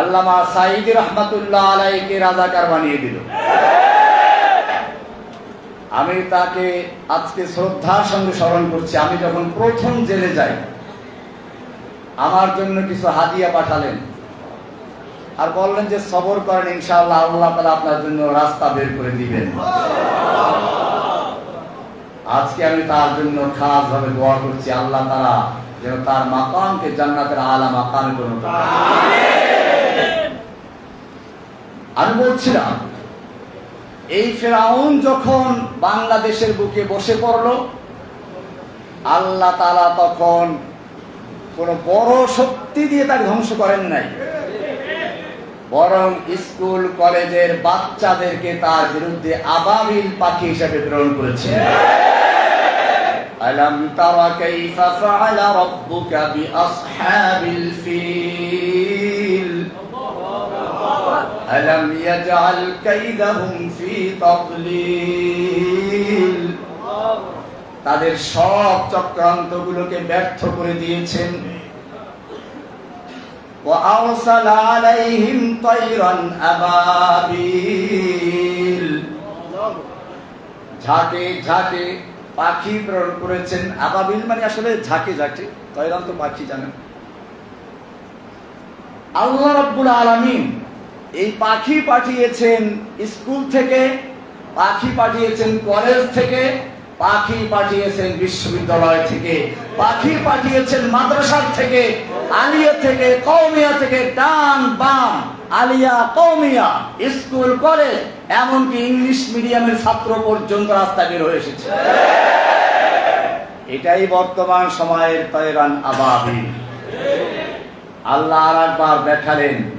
আল্লামা সাইদ রহমাতুল্লাহ আলাইকে রাজাকার বানিয়ে দিল। আমি তাকে আজকে শ্রদ্ধার সঙ্গে স্মরণ করছি। আমি যখন প্রথম জেলে যাই, আমার জন্য কিছু হাদিয়া পাঠালেন। আর বললেন যে, সবর করেন, ইনশাআল্লাহ আল্লাহ তালা আপনার জন্য রাস্তা বের করে দিবেন। আজকে আমি তার জন্য খাস ভাবে দোয়া করছি। আল্লাহ তারা যেন তার মাকামকে জান্নাতের আলা মাকামে পরিণত করে। আমি বলছিলাম এই ফেরাউন যখন বাংলাদেশের বুকে বসে পড়ল আল্লাহ তালা তখন কোন বড় শক্তি দিয়ে তাকে ধ্বংস করেন নাই বরং স্কুল কলেজের বাচ্চাদেরকে তার বিরুদ্ধে আবাবিল পাখি হিসেবে প্রেরণ করেছে ألم تر كيف فعل ربك بأصحاب الفيل ألم يجعل كيدهم في تضليل তাদের সব চক্রান্তগুলোকে ব্যর্থ করে দিয়েছেন وأرسل عليهم طيرا أبابيل ঝাঁকে ঝাঁকে পাখি প্রেরণ করেছেন আবাবিল মানে আসলে ঝাঁকে ঝাঁকে তৈরান তো পাখি জানেন আল্লাহ রাব্বুল আলামিন এই পাখি পাঠিয়েছেন স্কুল থেকে, পাখি পাঠিয়েছেন কলেজ থেকে, পাখি পাঠিয়েছেন বিশ্ববিদ্যালয় থেকে, পাখি পাঠিয়েছেন মাদ্রাসার থেকে, আলিয়া থেকে কৌমিয়া থেকে, ডান বাম, আলিয়া কৌমিয়া স্কুল, কলেজ, এমনকি ইংলিশ মিডিয়ামের ছাত্র পর্যন্ত রাস্তা বের হয়ে এসেছে। এটাই বর্তমান সময়ের তৈরান আবাবি আল্লাহ আর একবার দেখালেন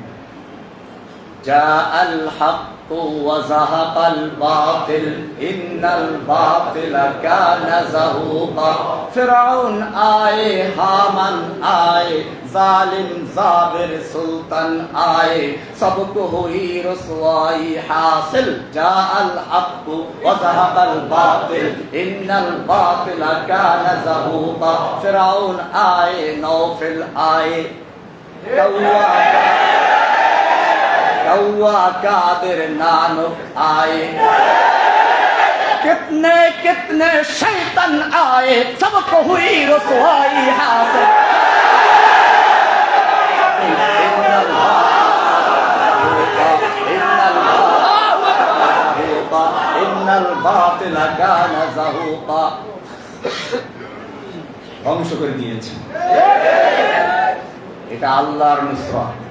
جاء الحق وزهق الباطل إن الباطل كان زهوقا. فرعون آئے حامان آئے ظالم زابر سلطان آئے. سب کو ہوئی حاصل جاء الحق وزهق الباطل إن الباطل كان زهوقا. فرعون آئے نوفل कौआ कादिर नानुक आए कितने कितने शैतन आए सबको हुई रसवाई हासिल ইন্নাল বাতিলা কানা যাহুকা ধ্বংস করে দিয়েছে এটা আল্লাহর নুসরাত